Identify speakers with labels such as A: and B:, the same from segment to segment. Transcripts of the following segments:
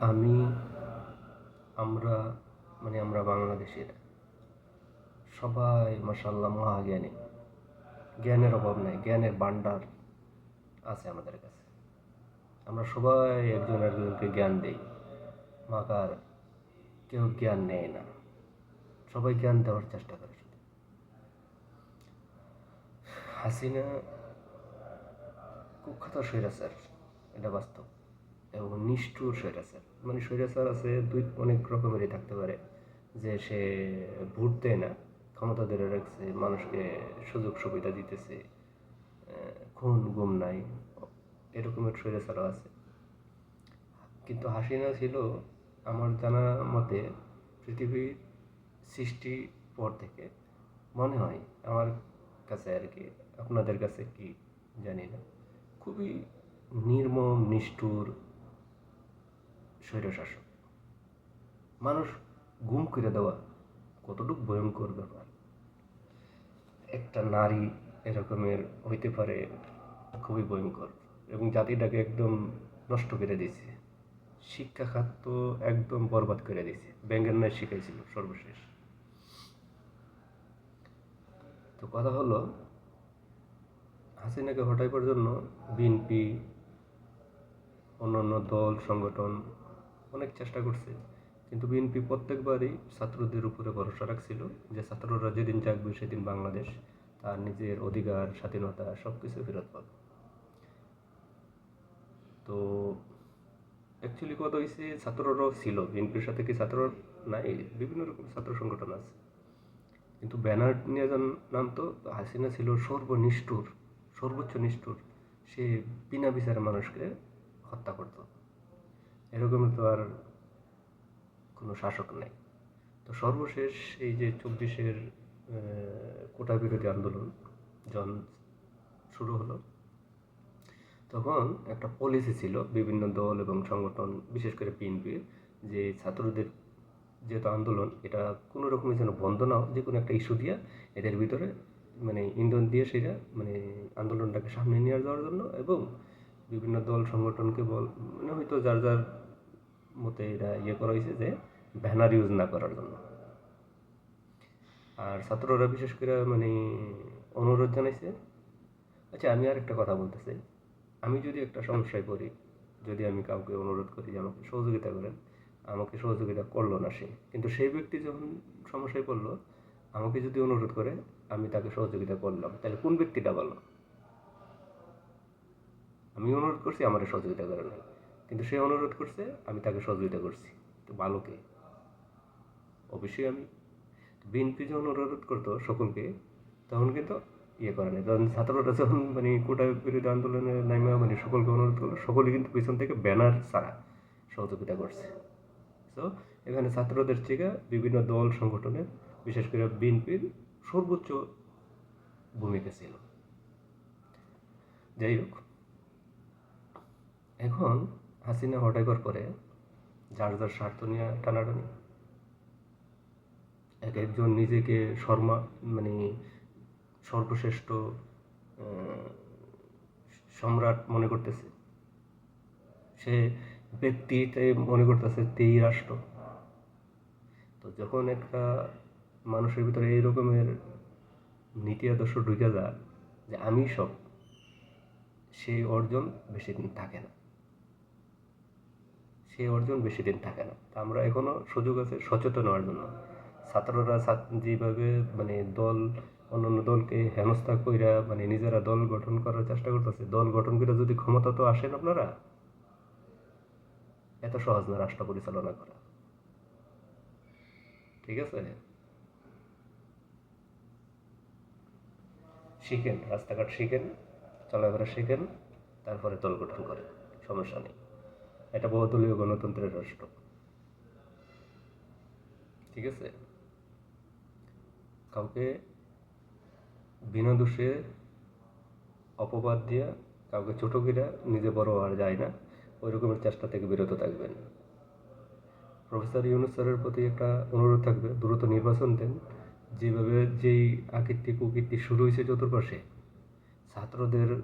A: আমি, আমরা মানে আমরা বাংলাদেশের সবাই মাসাল্লাহ মহাজ্ঞানী। জ্ঞানের অভাব নাই, জ্ঞানের ভাণ্ডার আছে আমাদের কাছে। আমরা সবাই একজন একজনকে জ্ঞান দিই। মাকার কেউ জ্ঞান নেয় না। সবাই জ্ঞান দেওয়ার চেষ্টা করে শুধু। হাসিনা কুখ্যাত স্বৈরাচার, এটা বাস্তব। এবং নিষ্ঠুর স্বৈরাচার। মানে স্বৈরাচার আছে দুই, অনেক রকমেরই থাকতে পারে। যে সে ভোট দেয় না, ক্ষমতা ধরে রাখছে, মানুষকে সুযোগ সুবিধা দিতেছে খুন, গুম নাই, এরকমের স্বৈরাচারও আছে। কিন্তু হাসিনা ছিল, আমার জানা মতে, পৃথিবীর সৃষ্টির পর থেকে। মনে হয়, আমার কাছে আর কি, আপনাদের কাছে কি জানি না। খুবই নির্মম, নিষ্ঠুর স্বৈরশাসক। মানুষ গুম করে দেওয়া কতটুকু ভয়ঙ্কর ব্যাপার। একটা নারী এরকমের হইতে পারে খুবই ভয়ঙ্কর এবং জাতিটাকে একদম নষ্ট করে দিয়েছে। শিক্ষা খাত তো একদম বরবাদ করে দিয়েছে। ব্যাঙ্গের ন্যায় শিখাইছিল সর্বশেষ। তো কথা হলো, হাসিনাকে হটাইবার জন্য বিএনপি, অন্যান্য দল, সংগঠন অনেক চেষ্টা করছে। কিন্তু বিএনপি প্রত্যেকবারই ছাত্রদের উপরে ভরসা রাখছিল যে ছাত্ররা যেদিন জাগবে সেদিন বাংলাদেশ তার নিজের অধিকার, স্বাধীনতা সব কিছু ফেরত পাবে। তো অ্যাকচুয়ালি কথা হয়েছে ছাত্ররাও ছিল, বিএনপির সাথে কি ছাত্র নাই? বিভিন্ন রকম ছাত্র সংগঠন আছে। কিন্তু ব্যানার নিয়ে নাম তো হাসিনা ছিল সর্বনিষ্ঠুর, সর্বোচ্চ নিষ্ঠুর। সে বিনা বিচারে মানুষকে হত্যা করত। এরকম তো আর কোনো শাসক নেই। তো সর্বশেষ এই যে চব্বিশের কোটা বিরোধী আন্দোলন যখন শুরু হলো, তখন একটা পলিসি ছিল বিভিন্ন দল এবং সংগঠন, বিশেষ করে বিএনপি যে ছাত্রদের যেহেতু আন্দোলন, এটা কোনো রকমের যেন বন্ধ না যে কোনো একটা ইস্যু দিয়ে এদের ভিতরে মানে ইন্ধন দিয়ে সেটা মানে আন্দোলনটাকে সামনে নিয়ে যাওয়ার জন্য এবং বিভিন্ন দল, সংগঠনকে বল মানে হয়তো যার যার মতে এটা ইয়ে করা হয়েছে যে ব্যানার ইউজ না করার জন্য। আর ছাত্ররা বিশেষ করে মানে অনুরোধ জানাইছে। আচ্ছা আমি আর একটা কথা বলতেছি আমি যদি একটা সমস্যায় পড়ি যদি আমি কাউকে অনুরোধ করি যে আমাকে সহযোগিতা করেন, আমাকে সহযোগিতা করল না সে, কিন্তু সেই ব্যক্তি যখন সমস্যায় পড়ল, আমাকে যদি অনুরোধ করে, আমি তাকে সহযোগিতা করলাম, তাহলে কোন ব্যক্তিটা বলো আমি অনুরোধ করছি, আমার সহযোগিতা করে নাই। কিন্তু সে অনুরোধ করছে, আমি তাকে সহযোগিতা করছি। তো ভালো কে অবশ্যই আমি। বিএনপি যখন অনুরোধ করতো সকলকে, তখন কিন্তু ইয়ে করে না যখন ছাত্ররা যখন মানে কোটা বিরোধী আন্দোলনে নামে মানে সকলকে অনুরোধ করল, সকলে কিন্তু পিছন থেকে ব্যানার ছাড়া সহযোগিতা করছে। তো এখানে ছাত্রদের থেকে বিভিন্ন দল, সংগঠনের, বিশেষ করে বিএনপির সর্বোচ্চ ভূমিকা ছিল। যাই হোক। এখন হাসিনা হটাইবার পরে যার যার স্বার্থ নিয়ে টানাটানি। এক একজন নিজেকে শর্মা মানে সর্বশ্রেষ্ঠ সম্রাট মনে করতেছে। সে ব্যক্তিতে মনে করতেছে তেই রাষ্ট্র। তো যখন একটা মানুষের ভিতরে এই রকমের নীতি আদর্শ ঢুকে যায় যে আমি সব সেই অর্জন বেশি দিন থাকে না। সেই অর্জন বেশি দিন থাকে না। তা আমরা এখনও সুযোগ আছে, সচেতন হওয়ার জন্য। ছাত্ররা ছাত- যেভাবে মানে দল, অন্যান্য দলকে হেনস্থা কইরা মানে নিজেরা দল গঠন করার চেষ্টা করতেছে, দল গঠন করে যদি ক্ষমতা তো আসেন আপনারা, এত সহজ না রাষ্ট্র পরিচালনা করা। ঠিক আছে? শিখেন, রাস্তাঘাট শিখেন, চলাফেরা শিখেন, তারপরে দল গঠন করেন, সমস্যা নেই। এটা বহুদলীয় গণতন্ত্রের রাষ্ট্র। ঠিক আছে? কাউকে বিনা দোষে অপবাদ দিয়া, কাউকে ছোট করে নিজে বড় হওয়া যায় না ওই রকমের চেষ্টা থেকে বিরত থাকবেন। প্রফেসর ইউনুস স্যারের প্রতি একটা অনুরোধ থাকবে, দ্রুত নির্বাচন দেন। যেভাবে যেই আকৃতি কুকীর্তি শুরু হয়েছে চতুর্পাশে, ছাত্রদের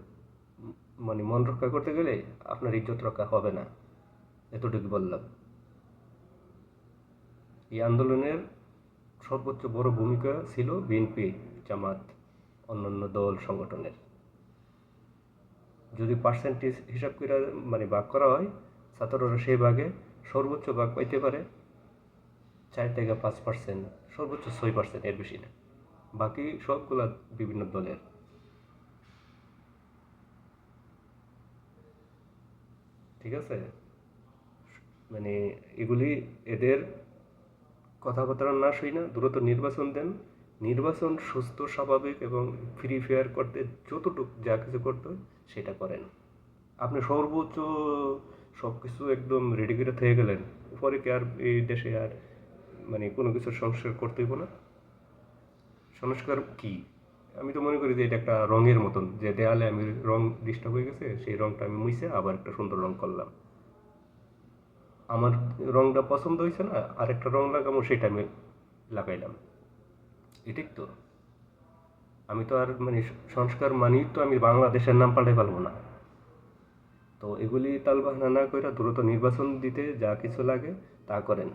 A: মানে মন রক্ষা করতে গেলে আপনার ইজ্জত রক্ষা হবে না। এতটুকু বললাম। এই আন্দোলনের সর্বোচ্চ বড় ভূমিকা ছিল বিএনপি, জামাত, অন্যান্য দল, সংগঠনের। যদি পার্সেন্টেজ হিসাব করে মানে ভাগ করা হয়, ছাত্ররা সেই ভাগে সর্বোচ্চ ভাগ পাইতে পারে, চার থেকে পাঁচ পার্সেন্ট সর্বোচ্চ ছয় পার্সেন্ট এর বেশি না। বাকি সবগুলা বিভিন্ন দলের। ঠিক আছে? মানে এগুলি এদের কথাবার্তা না শুই না। দ্রুত নির্বাচন দেন। নির্বাচন সুস্থ, স্বাভাবিক এবং ফ্রি ফেয়ার করতে যতটুকু যা কিছু করতে সেটা করেন। আপনি সর্বোচ্চ সব কিছু একদম রেডি করে থেকে গেলেন। পরে কি আর এই দেশে আর মানে কোনো কিছুর সংস্কার করতে হইব না? সংস্কার কি? আমি তো মনে করি যে এটা একটা রঙের মতন। যে দেয়ালে আমি রং ডিস্টার্ব হয়ে গেছে, সেই রংটা আমি মুছে আবার একটা সুন্দর রং করলাম। আমার রংটা পছন্দ হয়েছে না, আরেকটা রং লাগাবো, সেটা আমি লাগাইলাম। এটাই তো। আমি তো আর মানে সংস্কার মানেই তো আমি বাংলাদেশের নাম পাল্টে পারব না। তো এগুলি তালবাহানা না করে দ্রুত নির্বাচন দিতে যা কিছু লাগে তা করেন।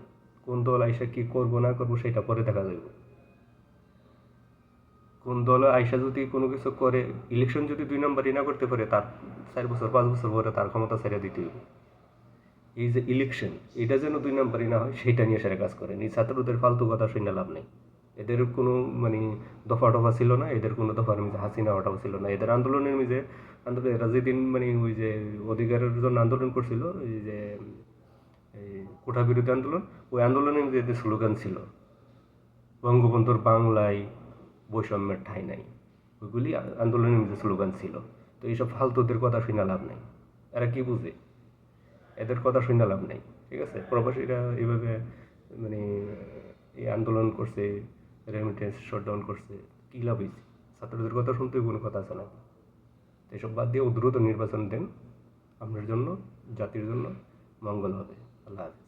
A: কোন দল আইসা কি করব না করব সেটা পরে দেখা যাবে কোন দল আইসা যদি কোনো কিছু করে, ইলেকশন যদি দুই নম্বরই না করতে পারে, তার চার বছর, পাঁচ বছর পরে তার ক্ষমতা ছেড়ে দিতে হবে এই যে ইলেকশন এটা যেন দুই নম্বরই না হয় সেটা নিয়ে সেরা কাজ করেন। এই ছাত্রদের ফালতু কথা শুনে লাভ নেই। এদের কোনো মানে দফা টফা ছিল না, এদের কোনো দফার মিজে হাসিনা হটাও ছিল না। এদের আন্দোলনের মিজে আন্দোলন এরা যেদিন মানে ওই যে অধিকারের জন্য আন্দোলন করছিল ওই যে, এই কোঠা বিরোধী আন্দোলন, ওই আন্দোলনের যে যে স্লোগান ছিল, বঙ্গবন্ধুর বাংলায় বৈষম্যের ঠাঁই নাই। ওইগুলি আন্দোলনের মধ্যে স্লোগান ছিল। তো এইসব ফালতুদের কথা শুনে লাভ নেই। এরা কি বুঝে? এদের কথা শুনে লাভ নাই, ঠিক আছে? প্রবাসীরা এইভাবে মানে এই আন্দোলন করছে রেমিটেন্স শটডাউন করছে, কী লাভ হয়েছে ছাত্রদের কথা শুনতে কোনো কথা আছে না? এসব বাদ দিয়ে দ্রুত নির্বাচন দেন। আপনার জন্য, জাতির জন্য মঙ্গল হবে। আল্লাহ হাফিজ।